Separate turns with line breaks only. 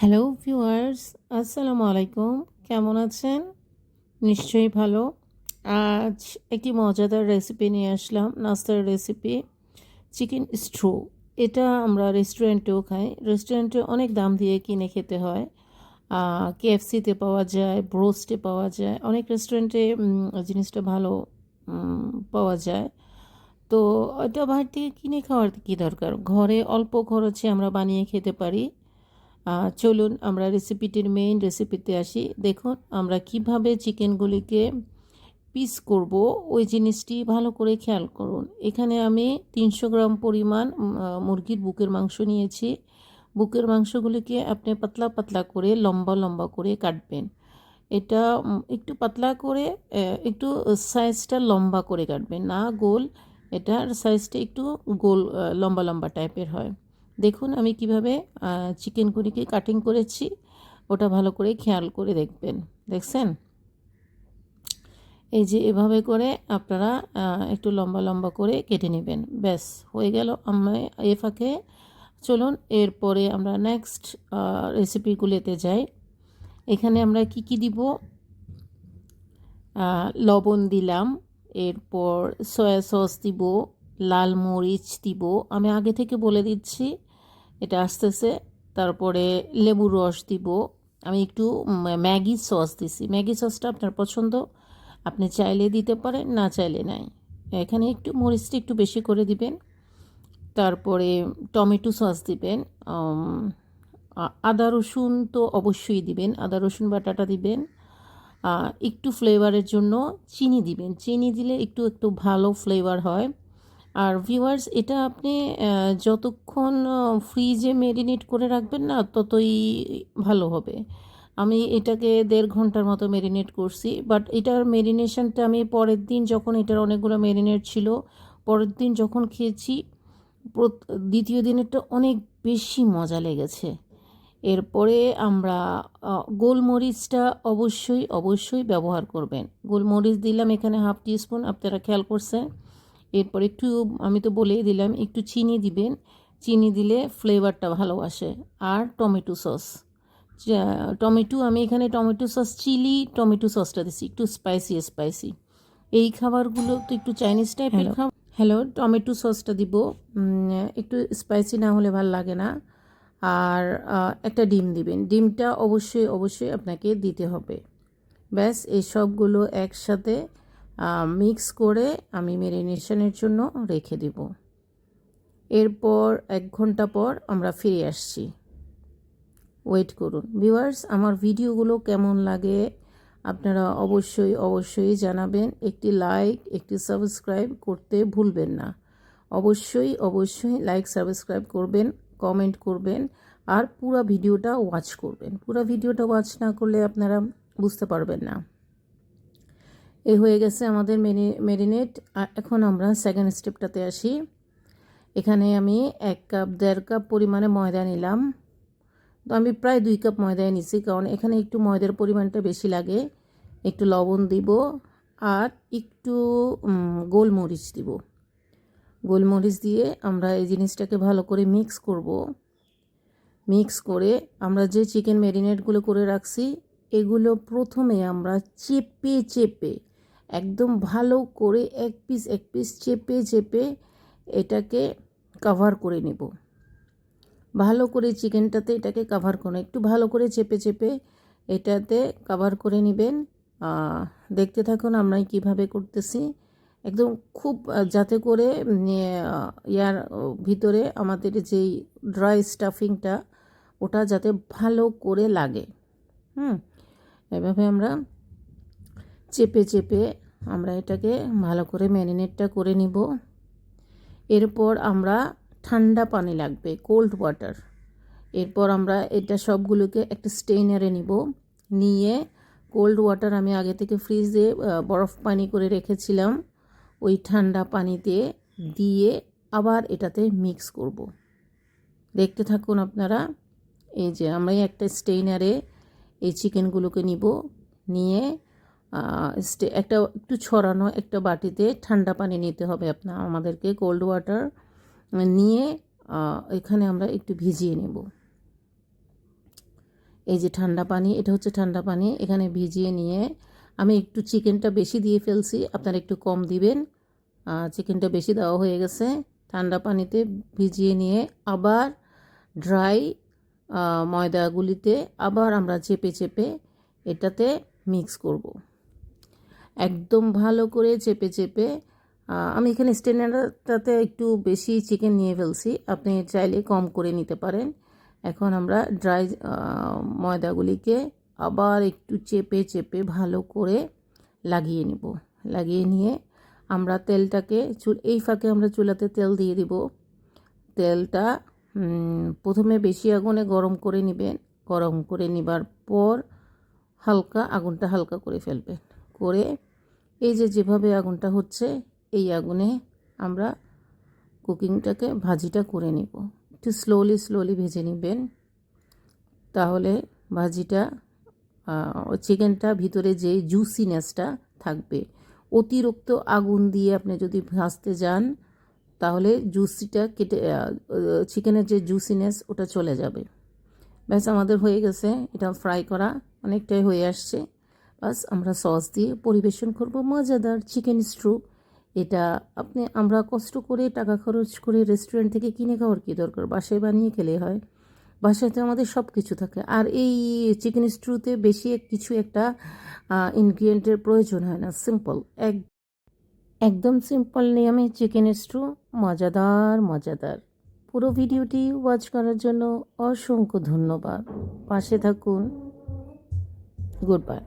Hello viewers আসসালামু আলাইকুম কেমন আছেন? নিশ্চয়ই ভালো। আজ একটি মজাদার রেসিপি নিয়ে আসলাম, নাস্তার রেসিপি চিকেন স্ট্রো এটা আমরা রেস্টুরেন্টেও খাই। রেস্টুরেন্টে অনেক দাম দিয়ে কিনে খেতে হয়। কেএফসিতে পাওয়া যায় ব্রোস্টে পাওয়া যায়। অনেক রেস্টুরেন্টে জিনিসটা ভালো পাওয়া যায়। তো এটা বাইরে থেকে কিনে খাওয়ার কী দরকার? ঘরে অল্প খরচে আমরা বানিয়ে খেতে পারি। চলুন আমরা রেসিপিটির মেইন রেসিপিতে আসি। দেখুন, আমরা কীভাবে চিকেনগুলিকে পিস করব, ওই জিনিসটি ভালো করে খেয়াল করুন। এখানে আমি তিনশো গ্রাম পরিমাণ মুরগির বুকের মাংস নিয়েছি। বুকের মাংসগুলিকে আপনি পাতলা পাতলা করে লম্বা লম্বা করে কাটবেন। এটা একটু পাতলা করে একটু সাইজটা লম্বা করে কাটবেন। না গোল, এটার সাইজটা একটু গোল লম্বা লম্বা টাইপের হয়। দেখুন আমি কীভাবে চিকেনগুলিকে কাটিং করেছি। ওটা ভালো করে খেয়াল করে দেখবেন। দেখছেন? এই যে এভাবে করে আপনারা একটু লম্বা লম্বা করে কেটে নেবেন। ব্যাস, হয়ে গেল। আমি এ ফাঁকে চলুন, এরপরে আমরা নেক্সট রেসিপিগুলোতে যাই। এখানে আমরা কি কি দিব? লবণ দিলাম। এরপর সয়া সস দিব, লাল মরিচ দিব। আমি আগে থেকে বলে দিচ্ছি এটা আসতেছে। তারপরে লেবুর রস দিব। আমি একটু ম্যাগি সস দিছি। ম্যাগি সসটা আপনার পছন্দ, আপনি চাইলে দিতে পারেন, না চাইলে নাই। এখানে একটু মরিচটা একটু বেশি করে দিবেন। তারপরে টমেটো সস দিবেন। আদা রসুন তো অবশ্যই দিবেন। আদা রসুন বাটাটা দিবেন। একটু ফ্লেভারের জন্য চিনি দিবেন। চিনি দিলে একটু একটু ভালো ফ্লেভার হয়। আর ভিউয়ার্স এটা আপনি যতক্ষণ ফ্রিজে মেরিনেট করে রাখবেন না, ততই ভালো হবে। আমি এটাকে দেড় ঘণ্টার মতো মেরিনেট করছি বাট এটার মেরিনেশনটা আমি পরের দিন যখন এটার অনেকগুলো মেরিনেট ছিল, পরের দিন যখন খেয়েছি দ্বিতীয় দিনেরটা অনেক বেশি মজা লেগেছে। এরপরে আমরা গোলমরিচটা অবশ্যই অবশ্যই ব্যবহার করবেন। গোলমরিচ দিলাম এখানে হাফ টিস্পুন আপনারা খেয়াল করছেন। এরপর একটু আমি তো বলেই দিলাম একটু চিনি দিবেন। চিনি দিলে ফ্লেভারটা ভালো আসে। আর টমেটো সস। টমেটো আমি এখানে টমেটো সস চিলি টমেটো সসটা দিচ্ছি একটু স্পাইসি স্পাইসি এই খাবারগুলো তো একটু চাইনিজ টাইপের খাবার। হ্যালো টমেটো সসটা দিব। একটু স্পাইসি না হলে ভালো লাগে না। আর একটা ডিম দিবেন। ডিমটা অবশ্যই অবশ্যই আপনাকে দিতে হবে। ব্যাস এই সবগুলো একসাথে মিক্স করে আমি মেরিনেশনের জন্য রেখে দিব। এরপর এক ঘণ্টা পর আমরা ফিরে আসছি। ওয়েট করুন। ভিউয়ার্স আমার ভিডিওগুলো কেমন লাগে আপনারা অবশ্যই অবশ্যই জানাবেন। একটি লাইক একটি সাবস্ক্রাইব করতে ভুলবেন না। অবশ্যই অবশ্যই লাইক সাবস্ক্রাইব করবেন কমেন্ট করবেন আর পুরো ভিডিওটা ওয়াচ করবেন। পুরো ভিডিওটা ওয়াচ না করলে আপনারা বুঝতে পারবেন না। এই হয়ে গেছে আমাদের মেরি, মেরিনেট। এখন আমরা সেকেন্ড স্টেপটাতে আসি। এখানে আমি এক কাপ, দেড় কাপ পরিমাণে ময়দা নিলাম। তো আমি প্রায় দুই কাপ ময়দায় নিছি কারণ এখানে একটু ময়দার পরিমাণটা বেশি লাগে। একটু লবণ দিব আর একটু গোলমরিচ দিব। গোলমরিচ দিয়ে আমরা এই জিনিসটাকে ভালো করে মিক্স করব। মিক্স করে আমরা যে চিকেন ম্যারিনেটগুলো করে রাখছি এগুলো প্রথমে আমরা চেপে চেপে, একদম ভালো করে এক পিস এক পিস চেপে চেপে এটাকে কভার করে নেব। ভালো করে চিকেনটাতে এটাকে কাভার করুন। একটু ভালো করে চেপে চেপে এটাতে কাভার করে নেবেন। দেখতে থাকুন আমরা কীভাবে করতেছি। একদম খুব যাতে করে ইয়ার ভিতরে আমাদের যেই ড্রাই স্টাফিংটা ওটা যাতে ভালো করে লাগে। হুম? এভাবে আমরা চেপে চেপে আমরা এটাকে ভালো করে ম্যারিনেটটা করে নিব। এরপর আমরা ঠান্ডা পানি লাগবে কোল্ড ওয়াটার এরপর আমরা এটা সবগুলোকে একটা স্টেইনারে নিব। নিয়ে কোল্ড ওয়াটার আমি আগে থেকে ফ্রিজে বরফ পানি করে রেখেছিলাম। ওই ঠান্ডা পানিতে দিয়ে আবার এটাতে মিক্স করব। দেখতে থাকুন আপনারা, এই যে আমি একটা স্টেইনারে এই চিকেনগুলোকে নিব। নিয়ে একটা, একটু ছড়ানো একটা বাটিতে ঠান্ডা পানি নিতে হবে আপনার আমাদেরকে কোল্ড ওয়াটার নিয়ে এখানে আমরা একটু ভিজিয়ে নেব। এই যে ঠান্ডা পানি, এটা হচ্ছে ঠান্ডা পানি, এখানে ভিজিয়ে নিয়ে, আমি একটু চিকেনটা বেশি দিয়ে ফেলছি, আপনারা একটু কম দিবেন। চিকেনটা বেশি দেওয়া হয়ে গেছে, ঠান্ডা পানিতে ভিজিয়ে নিয়ে, আবার ড্রাই ময়দাগুলিতে আবার আমরা চেপে চেপে এটাতে মিক্স করব। একদম ভালো করে চেপে চেপে আমি এখানে স্টেনারটাতে একটু বেশি চিকেন নিয়ে ফেলছি। আপনি চাইলে কম করে নিতে পারেন। এখন আমরা ড্রাই ময়দাগুলিকে আবার একটু চেপে চেপে ভালো করে লাগিয়ে নিব। লাগিয়ে নিয়ে আমরা তেলটাকে চুল, এই ফাঁকে আমরা চুলাতে তেল দিয়ে দিব। তেলটা প্রথমে বেশি আগুনে গরম করে নেবেন। গরম করে নেবার পর হালকা আগুনটা হালকা করে ফেলবেন। করে এই যে যেভাবে আগুনটা হচ্ছে, এই আগুনে আমরা কুকিংটাকে, ভাজিটা করে নিব। একটু স্লোলি স্লোলি ভেজে নেবেন। তাহলে ভাজিটা চিকেনটা ভিতরে যে জুসিনেসটা থাকবে, অতিরিক্ত আগুন দিয়ে আপনি যদি ভাজতে যান তাহলে জুসিটা কেটে চিকেনের যে জুসিনেস ওটা চলে যাবে। ব্যাস, আমাদের হয়ে গেছে। এটা ফ্রাই করা অনেকটাই হয়ে আসছে। বাস আমরা সস দিয়ে পরিবেশন করব মজাদার চিকেন স্ট্রু এটা আপনি, আমরা কষ্ট করে টাকা খরচ করে রেস্টুরেন্ট থেকে কিনে খাওয়ার কী দরকার? বাসায় বানিয়ে খেলে হয়। বাসাতে আমাদের সব কিছু থাকে। আর এই চিকেন স্ট্রুতে বেশি কিছু একটা ইনগ্রিডিয়েন্টের প্রয়োজন হয় না। সিম্পল এক একদম সিম্পল নিয়মে চিকেন স্টু মজাদার মজাদার। পুরো ভিডিওটি ওয়াচ করার জন্য অসংখ্য ধন্যবাদ। পাশে থাকুন। Good bye